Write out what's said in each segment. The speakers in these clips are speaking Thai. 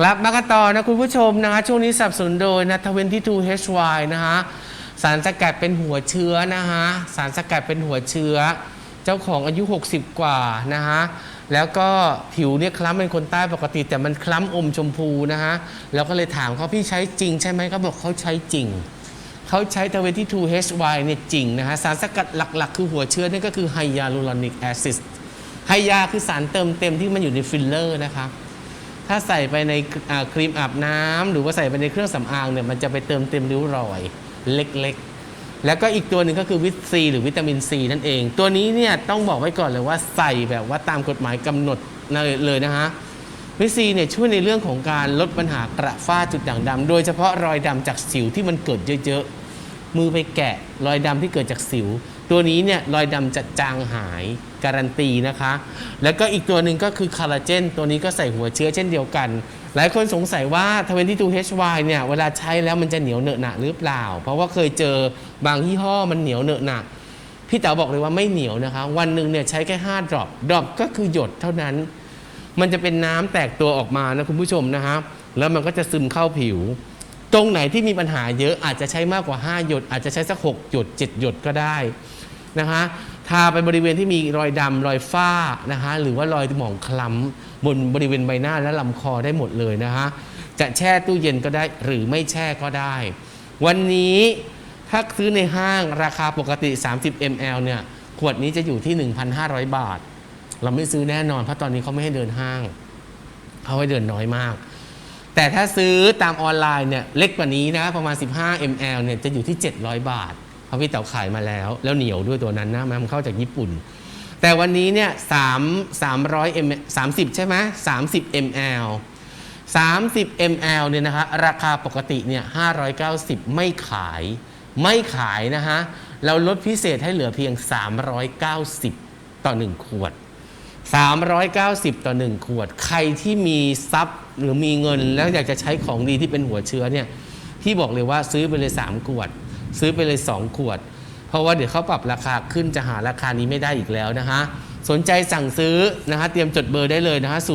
ครับมากันต่อนะคุณผู้ชมนะฮะช่วงนี้สับสนโดยนะทเวนที่ทูเฮชวนะฮะสารสกัดเป็นหัวเชื้อนะฮะสารสกัดเป็นหัวเชื้อ เจ้าของอายุ 60 กว่านะฮะแล้วก็ผิวเนี่ยคล้ำเป็นคนใต้ปกติ แต่มันคล้ำอมชมพูนะฮะแล้วก็เลยถามเขาพี่ใช้จริงใช่ไหมเขาบอกเขาใช้จริงเขาใช้ทเวนที่ทูเฮชวเนี่ยจริงนะฮะสารสกัดหลักๆ คือหัวเชื้อนั่ก็คือไฮยาลูรอนิกแอซิดไฮยาคือสารเติมเต็มที่มันอยู่ในฟิลเลอร์นะครับ ถ้าใส่ไปในครีมอาบน้ำหรือว่าใส่ไปในเครื่องสำอางเนี่ยมันจะไปเติมเต็มริ้วรอยเล็กๆ แล้วก็อีกตัวหนึ่งก็คือวิตซีหรือวิตามินซีนั่นเอง ตัวนี้เนี่ยต้องบอกไว้ก่อนเลยว่าใส่แบบว่าตามกฎหมายกำหนดเลยนะฮะวิตซีเนี่ยช่วยในเรื่องของการลดปัญหากระฝ้าจุดด่างดำโดยเฉพาะรอยดำจากสิวที่มันเกิดเยอะๆ มือไปแกะรอยดำที่เกิดจากสิว ตัวนี้เนี่ยรอยดำจะจางหาย การันตีนะคะ แล้วก็อีกตัวหนึ่งก็คือคอลลาเจน ตัวนี้ก็ใส่หัวเชื้อเช่นเดียวกัน หลายคนสงสัยว่า 22HY เนี่ย เวลาใช้แล้วมันจะเหนียวเหนอะหนะหรือเปล่า เพราะว่าเคยเจอบางยี่ห้อมันเหนียวเหนอะหนะพี่เต๋าบอกเลยว่าไม่เหนียวนะคะ วันหนึ่งเนี่ยใช้แค่5ดรอปดรอปก็คือหยดเท่านั้น มันจะเป็นน้ำแตกตัวออกมานะคุณผู้ชมนะฮะแล้วมันก็จะซึมเข้าผิว ตรงไหนที่มีปัญหาเยอะอาจจะใช้มากกว่า 5 หยด อาจจะใช้สัก 6 หยด 7 หยดก็ได้นะคะ ทาไปบริเวณที่มีรอยดำรอยฝ้านะคะหรือว่ารอยหมองคล้ำบนบริเวณใบหน้าและลำคอได้หมดเลยนะคะจะแช่ตู้เย็นก็ได้หรือไม่แช่ก็ได้ วันนี้ถ้าซื้อในห้างราคาปกติ 30 ml เนี่ยขวดนี้จะอยู่ที่ 1,500 บาท เราไม่ซื้อแน่นอนเพราะตอนนี้เขาไม่ให้เดินห้างเขาให้เดินน้อยมาก แต่ถ้าซื้อตามออนไลน์เนี่ยเล็กกว่านี้นะประมาณ 15 ml เนี่ยจะอยู่ที่ 700 บาท เพราะพี่เต๋าขายมาแล้ว แล้วเหนียวด้วยตัวนั้นนะมันเข้าจากญี่ปุ่น แต่วันนี้เนี่ย3 300 ml 30ใช่ไหมสามสิบ ml 30 ml เนี่ยนะคะราคาปกติเนี่ย590 ไม่ขายไม่ขายนะฮะเราลดพิเศษให้เหลือเพียง 390 ต่อ 1 ขวด 390 ต่อ 1 ขวด ใครที่มีทรัพย์หรือมีเงินแล้วอยากจะใช้ของดีที่เป็นหัวเชื้อเนี่ยที่บอกเลยว่าซื้อไปเลย 3 ขวด ซื้อไปเลย 2 ขวด เพราะว่าเดี๋ยวเขาปรับราคาขึ้นจะหาราคานี้ไม่ได้อีกแล้วนะคะสนใจสั่งซื้อนะคะเตรียมจดเบอร์ได้เลยนะคะ080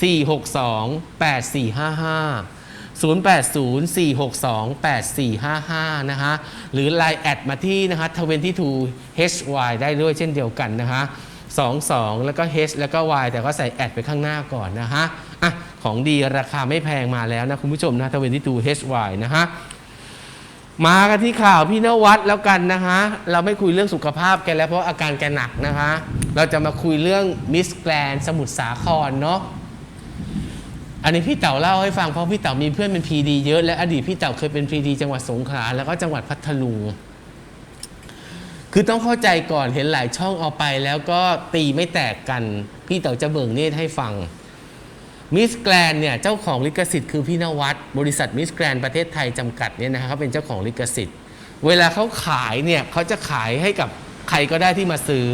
462 8455 0804628455 นะคะหรือ Line แอดมาที่นะคะ 22HY ได้ด้วยเช่นเดียวกันนะคะ22 แล้วก็ H แล้วก็ Y แต่ก็ใส่แอดไปข้างหน้าก่อนนะคะอะของดีราคาไม่แพงมาแล้วนะ คุณผู้ชมนะ 22HY นะคะ มากันที่ข่าวพี่นวัดแล้วกันนะคะ เราไม่คุยเรื่องสุขภาพแกแล้วเพราะอาการแกหนักนะคะ เราจะมาคุยเรื่องมิสแกรนสมุทรสาครเนาะอันนี้พี่เต๋าเล่าให้ฟังเพราะพี่เต๋ามีเพื่อนเป็นพีดีเยอะและอดีตพี่เต๋าเคยเป็นพีดีจังหวัดสงขลาแล้วก็จังหวัดพัทลุงคือต้องเข้าใจก่อนเห็นหลายช่องเอาไปแล้วก็ตีไม่แตกกัน พี่เต๋าจะเบิ่งเนตรให้ฟัง มิสแกรนเนี่ยเจ้าของลิขสิทธิ์คือพี่นวัดบริษัทมิสแกรนประเทศไทยจำกัดเนี่ยนะครับเขาเป็นเจ้าของลิขสิทธิ์ เวลาเขาขายเนี่ยเขาจะขายให้กับใครก็ได้ที่มาซื้อ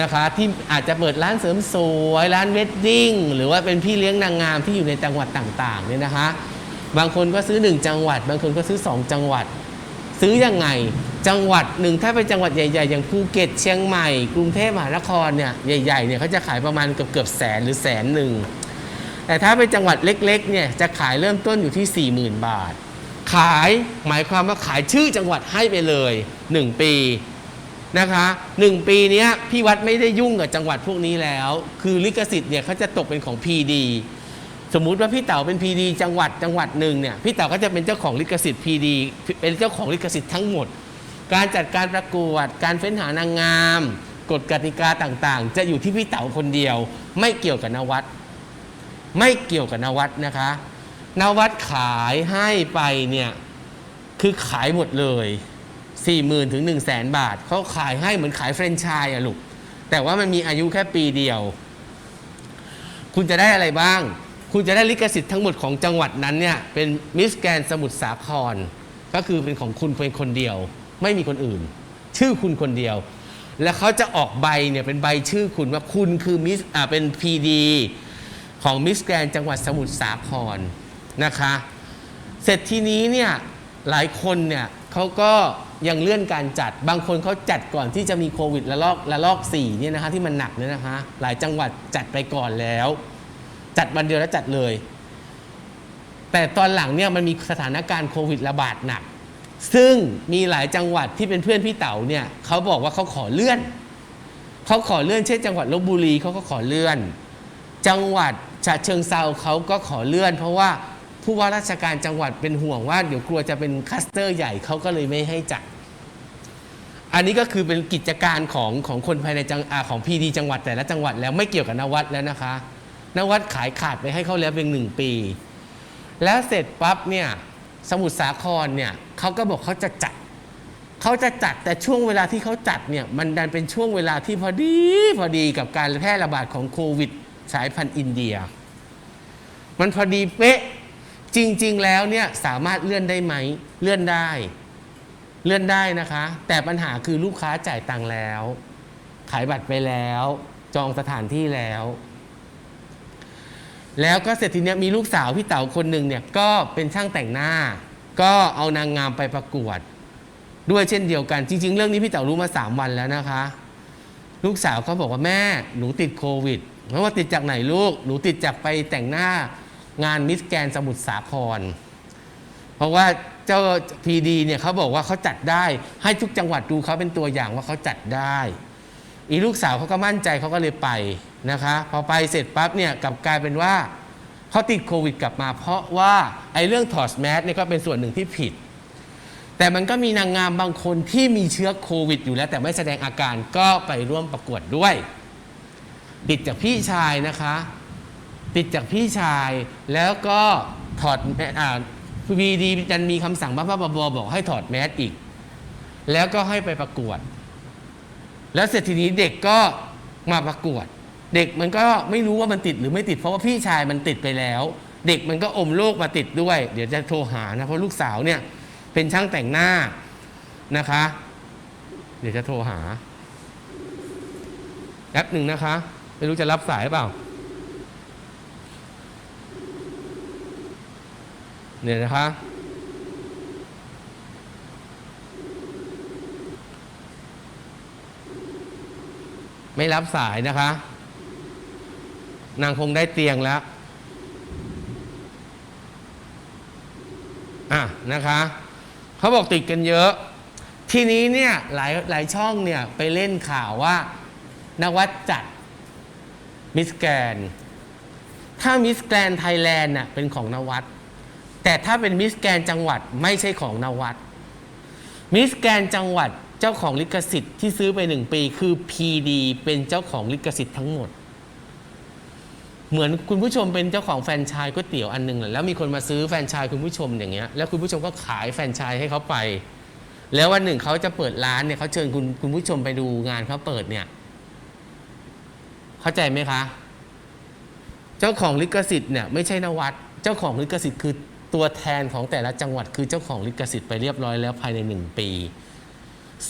นะคะที่อาจจะเปิดร้านเสริมสวยร้านเวดดิ้งหรือว่าเป็นพี่เลี้ยงนางงามที่อยู่ในจังหวัดต่างๆเนี่ยนะคะบางคนก็ซื้อ 1 จังหวัด บางคนก็ซื้อ 2 จังหวัด ซื้อยังไงจังหวัดหนึ่งถ้าเป็นจังหวัดใหญ่ๆ อย่างภูเก็ตเชียงใหม่ กรุงเทพมหานครเนี่ยใหญ่ๆเนี่ยเขาจะขายประมาณเกือบเกือบแสนหรือแสนหนึ่ง แต่ถ้าเป็นจังหวัดเล็กๆเนี่ยจะขายเริ่มต้นอยู่ที่ 40,000 บาท ขายหมายความว่าขายชื่อจังหวัดให้ไปเลย 1 ปีนะคะหนึ่งปีนี้พี่วัดไม่ได้ยุ่งกับจังหวัดพวกนี้แล้ว คือลิขสิทธิ์เนี่ยเขาจะตกเป็นของ PD สมมุติว่าพี่เต๋าเป็น PD จังหวัดจังหวัดหนึ่งเนี่ยพี่เต๋าก็จะเป็นเจ้าของลิขสิทธิ์ PD เป็นเจ้าของลิขสิทธิ์ทั้งหมด การจัดการประกวด การเฟ้นหานางงาม กฎกติกาต่างๆ จะอยู่ที่พี่เต๋าคนเดียว ไม่เกี่ยวกับนวัด ไม่เกี่ยวกับนวัดนะคะ นวัดขายให้ไปเนี่ยคือขายหมดเลย 4 0,000 ถึง 1 0 0 0 0แบาท เขาขายให้เหมือนขายแฟรนไชส์อะลูก แต่ว่ามันมีอายุแค่ปีเดียว คุณจะได้อะไรบ้าง คุณจะได้ลิขสิทธิ์ทั้งหมดของจังหวัดนั้นเนี่ย เป็นมิสแกรนสมุทรสาคร ก็คือเป็นของคุณเพียงคนเดียว ไม่มีคนอื่น ชื่อคุณคนเดียว แล้วเขาจะออกใบเนี่ยเป็นใบชื่อคุณว่าคุณคือมิสอ่าเป็นพีดี ของมิสแกรนจังหวัดสมุทรสาครนะคะ เสร็จทีนี้เนี่ยหลายคนเนี่ยเขาก็ยังเลื่อนการจัด บางคนเขาจัดก่อนที่จะมีโควิดระลอกระลอก4เนี่ยนะคะที่มันหนักเนี่ยนะคะ หลายจังหวัดจัดไปก่อนแล้ว จัดวันเดียวแล้วจัดเลย แต่ตอนหลังเนี่ยมันมีสถานการณ์โควิดระบาดหนัก ซึ่งมีหลายจังหวัดที่เป็นเพื่อนพี่เต๋าเนี่ยเขาบอกว่าเขาขอเลื่อน เขาขอเลื่อนเช่นจังหวัดลบบุรีเขาก็ขอเลื่อน จังหวัด ฉะเชิงเซาเขาก็ขอเลื่อน เพราะว่าผู้ว่าราชการจังหวัดเป็นห่วงว่าเดี๋ยวกลัวจะเป็นคัสเตอร์ใหญ่เขาก็เลยไม่ให้จัด อันนี้ก็คือเป็นกิจการของของคนภายในจังอาของพีดีจังหวัดแต่ละจังหวัดแล้วไม่เกี่ยวกับนวัดแล้วนะคะ นวัดขายขาดไปให้เขาแล้วเป็นหนึ่งปี แล้วเสร็จปั๊บเนี่ยสมุทรสาครเนี่ยเขาก็บอกเขาจะจัดเขาจะจัดแต่ช่วงเวลาที่เขาจัดเนี่ยมันดันเป็นช่วงเวลาที่พอดีพอดีกับการแพร่ระบาดของโควิด สายพันธุ์อินเดีย มันพอดีเป๊ะจริง ๆ แล้วเนี่ยสามารถเลื่อนได้ไหมเลื่อนได้ เลื่อนได้นะคะ แต่ปัญหาคือลูกค้าจ่ายตังค์แล้ว ขายบัตรไปแล้ว จองสถานที่แล้ว แล้วก็เสร็จทีเนี้ยมีลูกสาวพี่เต๋าคนหนึ่งเนี่ยก็เป็นช่างแต่งหน้า ก็เอานางงามไปประกวด ด้วยเช่นเดียวกัน จริง ๆ เรื่องนี้พี่เต๋ารู้มา 3 วันแล้วนะคะ ลูกสาวเขาบอกว่าแม่หนูติดโควิด เพราะว่าติดจากไหนลูก หนูติดจากไปแต่งหน้างานมิสแกนสมุทรสาคร เพราะว่าเจ้าพีดีเนี่ยเขาบอกว่าเขาจัดได้ ให้ทุกจังหวัดดูเขาเป็นตัวอย่างว่าเขาจัดได้ อีลูกสาวเขาก็มั่นใจเขาก็เลยไปนะคะ พอไปเสร็จปั๊บเนี่ยกลับกลายเป็นว่าเขาติดโควิดกลับมา เพราะว่าไอ้เรื่องถอดแมสเนี่ยก็เป็นส่วนหนึ่งที่ผิด แต่มันก็มีนางงามบางคนที่มีเชื้อโควิดอยู่แล้ว แต่ไม่แสดงอาการก็ไปร่วมประกวดด้วย ติดจากพี่ชายนะคะ ติดจากพี่ชายแล้วก็ถอดแมสอ่าพีดีจันมีคำสั่งบ้าๆบอๆบอกให้ถอดแมสอีก แล้วก็ให้ไปประกวด แล้วเสร็จทีนี้เด็กก็มาประกวด เด็กมันก็ไม่รู้ว่ามันติดหรือไม่ติดเพราะว่าพี่ชายมันติดไปแล้ว เด็กมันก็อมโรคมาติดด้วย เดี๋ยวจะโทรหานะเพราะลูกสาวเนี่ยเป็นช่างแต่งหน้านะคะ เดี๋ยวจะโทรหาแอปหนึ่งนะคะ ไม่รู้จะรับสายเปล่า เนี่ยนะคะ ไม่รับสายนะคะ นางคงได้เตียงแล้ว อะนะคะเขาบอกติดกันเยอะ ทีนี้เนี่ยหลายหลายช่องเนี่ยไปเล่นข่าวว่านวัดจัด มิสแกรนถ้ามิสแกรนไทยแลนด์น่ะเป็นของนวัด แต่ถ้าเป็นมิสแกรนจังหวัดไม่ใช่ของนวัดมิสแกรนจังหวัดเจ้าของลิขสิทธิ์ที่ซื้อไปหนึ่งปีคือ PD เป็นเจ้าของลิขสิทธิ์ทั้งหมด เหมือนคุณผู้ชมเป็นเจ้าของแฟรนไชส์ก๋วยเตี๋ยวอันหนึงแหละแล้วมีคนมาซื้อแฟรนไชส์คุณผู้ชมอย่างเงี้ยแล้วคุณผู้ชมก็ขายแฟรนไชส์ให้เขาไป แล้ววันหนึ่งเขาจะเปิดร้านเนี่ยเขาเชิญคุณคุณผู้ชมไปดูงานเขาเปิดเนี่ย เข้าใจไหมคะ เจ้าของลิขสิทธิ์เนี่ยไม่ใช่นวัด เจ้าของลิขสิทธิ์คือตัวแทนของแต่ละจังหวัด คือเจ้าของลิขสิทธิ์ไปเรียบร้อยแล้วภายในหนึ่งปี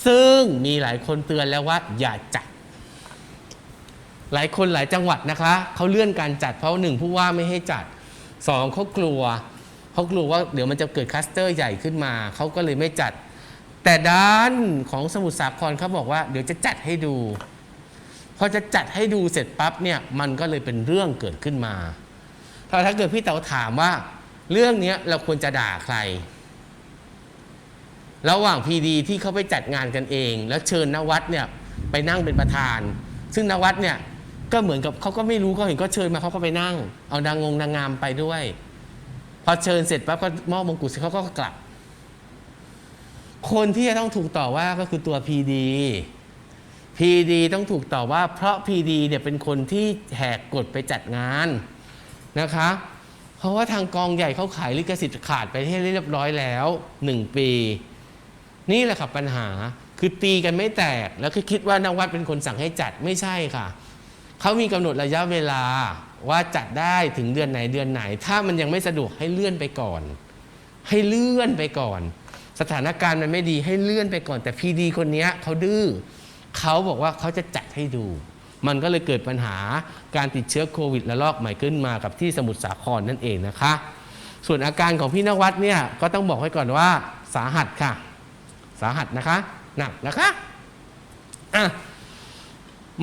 ซึ่งมีหลายคนเตือนแล้วว่าอย่าจัด หลายคนหลายจังหวัดนะคะเขาเลื่อนการจัดเพราะหนึ่งผู้ว่าไม่ให้จัดสองเขากลัวเขากลัวว่าเดี๋ยวมันจะเกิดคลัสเตอร์ใหญ่ขึ้นมาเขาก็เลยไม่จัด แต่ด้านของสมุทรสาครเขาบอกว่าเดี๋ยวจะจัดให้ดู พอจะจัดให้ดูเสร็จปั๊บเนี่ยมันก็เลยเป็นเรื่องเกิดขึ้นมาพอถ้าเกิดพี่เต๋าถามว่า เรื่องนี้เราควรจะด่าใคร ระหว่างพีดีที่เขาไปจัดงานกันเอง แล้วเชิญนวัดเนี่ยไปนั่งเป็นประธาน ซึ่งนวัดเนี่ยก็เหมือนกับเขาก็ไม่รู้เขาเห็นก็เชิญมาเขาก็ไปนั่ง เอานางงงนางงามไปด้วย พอเชิญเสร็จปั๊บก็มอบมงกุฎเสร็จเขาก็กลับ คนที่จะต้องถูกต่อว่าก็คือตัวพีดี พีดีต้องถูกต่อว่า เพราะพีดีเนี่ยเป็นคนที่แหกกฎไปจัดงานนะคะ เพราะว่าทางกองใหญ่เขาขายลิขสิทธิ์ขาดไปให้เรียบร้อยแล้วหนึ่งปี นี่แหละครับปัญหาคือตีกันไม่แตก แล้วคือคิดว่านวัดเป็นคนสั่งให้จัดไม่ใช่ค่ะเขามีกำหนดระยะเวลาว่าจัดได้ถึงเดือนไหนเดือนไหน ถ้ามันยังไม่สะดวกให้เลื่อนไปก่อน ให้เลื่อนไปก่อน สถานการณ์มันไม่ดีให้เลื่อนไปก่อน แต่พีดีคนนี้เขาดื้อ เขาบอกว่าเขาจะจัดให้ดู มันก็เลยเกิดปัญหาการติดเชื้อโควิดระลอกใหม่ขึ้นมากับที่สมุทรสาครนั่นเองนะคะ ส่วนอาการของพี่นวัดเนี่ยก็ต้องบอกไว้ก่อนว่าสาหัสค่ะ สาหัสนะคะหนักนะคะอะ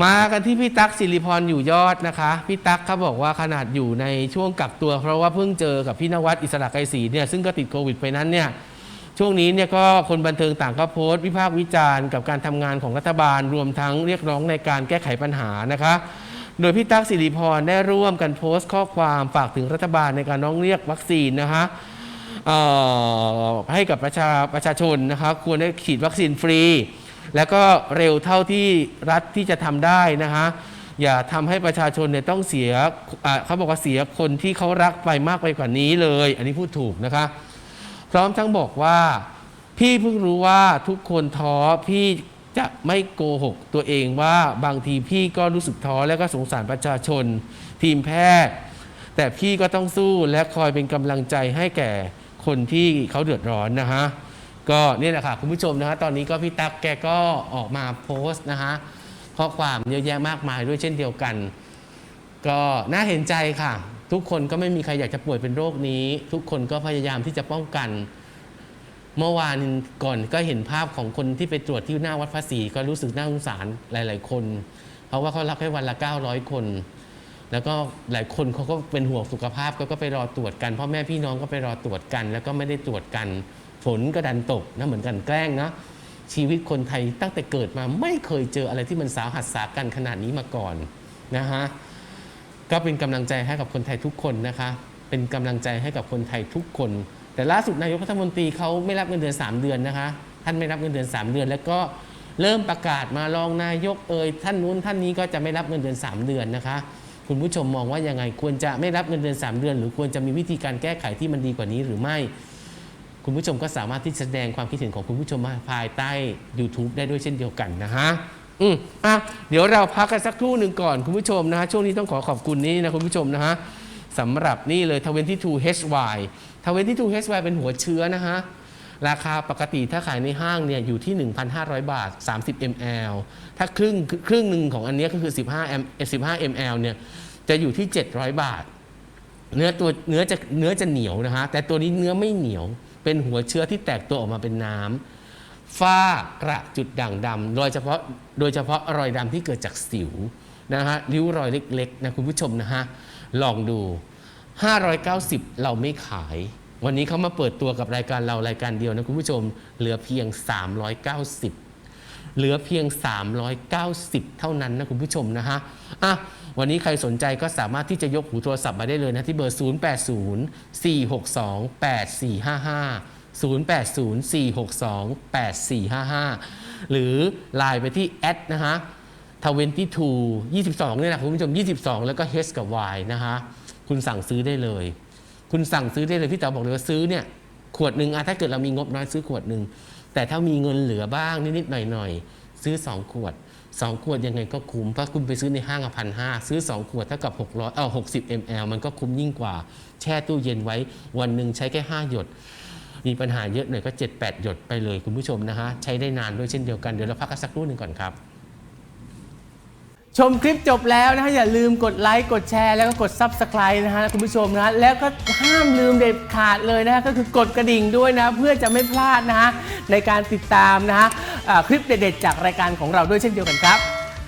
มากันที่พี่ตั๊กสิริพรอยู่ยอดนะคะ พี่ตั๊กเขาบอกว่าขนาดอยู่ในช่วงกักตัว เพราะว่าเพิ่งเจอกับพี่นวัดอิสระไกรศรีเนี่ยซึ่งก็ติดโควิดไปนั้นเนี่ย ช่วงนี้เนี่ยก็คนบันเทิงต่างก็โพสต์วิพากษ์วิจารณ์กับการทำงานของรัฐบาลรวมทั้งเรียกร้องในการแก้ไขปัญหานะคะ โดยพี่ตั๊กสิริพรได้ร่วมกันโพสต์ข้อความฝากถึงรัฐบาลในการร้องเรียกวัคซีนนะคะให้กับประชาประชาชนนะครับควรได้ฉีดวัคซีนฟรี แล้วก็เร็วเท่าที่รัฐที่จะทำได้นะฮะอย่าทำให้ประชาชนเนี่ยต้องเสียเขาบอกว่าเสียคนที่เขารักไปมากไปกว่านี้เลย อันนี้พูดถูกนะคะ พร้อมทั้งบอกว่า พี่เพิ่งรู้ว่าทุกคนท้อพี่จะไม่โกหกตัวเองว่าบางทีพี่ก็รู้สึกท้อและก็สงสารประชาชน ทีมแพทย์ แต่พี่ก็ต้องสู้และคอยเป็นกำลังใจให้แก่คนที่เขาเดือดร้อนนะฮะก็นี่แหละค่ะคุณผู้ชมนะฮะตอนนี้ก็พี่ตั๊กแกก็ออกมาโพสต์นะฮะข้อความเยอะแยะมากมายด้วยเช่นเดียวกัน ก็น่าเห็นใจค่ะ ทุกคนก็ไม่มีใครอยากจะป่วยเป็นโรคนี้ ทุกคนก็พยายามที่จะป้องกัน เมื่อวานก่อนก็เห็นภาพของคนที่ไปตรวจที่หน้าวัดพระศรีก็รู้สึกน่าสงสารหลาย ๆ คน เพราะว่าเขารับให้วันละ 900 คน แล้วก็หลายคนเขาก็เป็นห่วงสุขภาพก็ก็ไปรอตรวจกันพ่อแม่พี่น้องก็ไปรอตรวจกัน แล้วก็ไม่ได้ตรวจกันฝนก็ดันตกนะเหมือนกันแกล้งนะชีวิตคนไทยตั้งแต่เกิดมาไม่เคยเจออะไรที่มันสาหัสสากันขนาดนี้มาก่อนนะฮะ ก็เป็นกำลังใจให้กับคนไทยทุกคนนะคะ เป็นกำลังใจให้กับคนไทยทุกคน แต่ล่าสุดนายกรัฐมนตรีเขาไม่รับเงินเดือน 3 เดือนนะคะ ท่านไม่รับเงินเดือน 3 เดือน แล้วก็เริ่มประกาศมารองนายกเอ่ยท่านนู้นท่านนี้ก็จะไม่รับเงินเดือน 3 เดือนนะคะ คุณผู้ชมมองว่ายังไงควรจะไม่รับเงินเดือน 3 เดือน หรือควรจะมีวิธีการแก้ไขที่มันดีกว่านี้หรือไม่ คุณผู้ชมก็สามารถที่จะแสดงความคิดเห็นของคุณผู้ชมมาภายใต้ YouTube ได้ด้วยเช่นเดียวกันนะฮะ อืมอะเดี๋ยวเราพักกันสักครู่หนึ่งก่อนคุณผู้ชมนะฮะช่วงนี้ต้องขอขอบคุณนี่นะคุณผู้ชมนะฮะสำหรับนี่เลย 22 HY 22 HY เป็นหัวเชื้อนะฮะราคาปกติถ้าขายในห้างเนี่ยอยู่ที่ 1,500 บาท 30 ml ถ้าครึ่งครึ่งหนึ่งของอันนี้ก็คือ 15 m 15 ml เนี่ยจะอยู่ที่ 700 บาท เนื้อตัวเนื้อจะเนื้อจะเหนียวนะฮะแต่ตัวนี้เนื้อไม่เหนียว เป็นหัวเชื้อที่แตกตัวออกมาเป็นน้ำ ฝ้ากระจุดด่างดำโดยเฉพาะโดยเฉพาะรอยดำที่เกิดจากสิวนะฮะริ้วรอยเล็กๆนะคุณผู้ชมนะฮะลองดู 590 เราไม่ขาย วันนี้เขามาเปิดตัวกับรายการเรารายการเดียวนะคุณผู้ชม เหลือเพียง 390 เหลือเพียง 390 เท่านั้นนะคุณผู้ชมนะฮะอะวันนี้ใครสนใจก็สามารถที่จะยกหูโทรศัพท์มาได้เลยนะที่เบอร์ 080 462 8455 080 462 8455 หรือไลน์ไปที่แอดนะฮะ22 22เนี่ยนะคุณผู้ชม 22 แล้วก็ H กับ Y นะฮะคุณสั่งซื้อได้เลย คุณสั่งซื้อได้เลยพี่เต๋อบอกเลยว่าซื้อเนี่ยขวดหนึ่งอะถ้าเกิดเรามีงบน้อยซื้อขวดหนึ่งแต่ถ้ามีเงินเหลือบ้างนิดๆหน่อยๆซื้อ 2 ขวด 2 ขวดยังไงก็คุ้มเพราะคุณไปซื้อในห้างพันห้าซื้อ 2 ขวดเท่ากับ 600เออ60 ml มันก็คุ้มยิ่งกว่า แช่ตู้เย็นไว้วันหนึ่งใช้แค่ 5 หยด มีปัญหาเยอะหน่อยก็ 7-8 หยดไปเลยคุณผู้ชมนะฮะใช้ได้นานด้วยเช่นเดียวกันเดี๋ยวเราพักกันสักครู่หนึ่งก่อนครับชมคลิปจบแล้วนะฮะอย่าลืมกดไลค์กดแชร์แล้วก็กด Subscribe นะฮะคุณผู้ชมนะฮะแล้วก็ห้ามลืมเด็ดขาดเลยนะฮะก็คือกดกระดิ่งด้วยนะ เพื่อจะไม่พลาดนะฮะในการติดตามนะฮะคลิปเด็ดๆจากรายการของเราด้วยเช่นเดียวกันครับ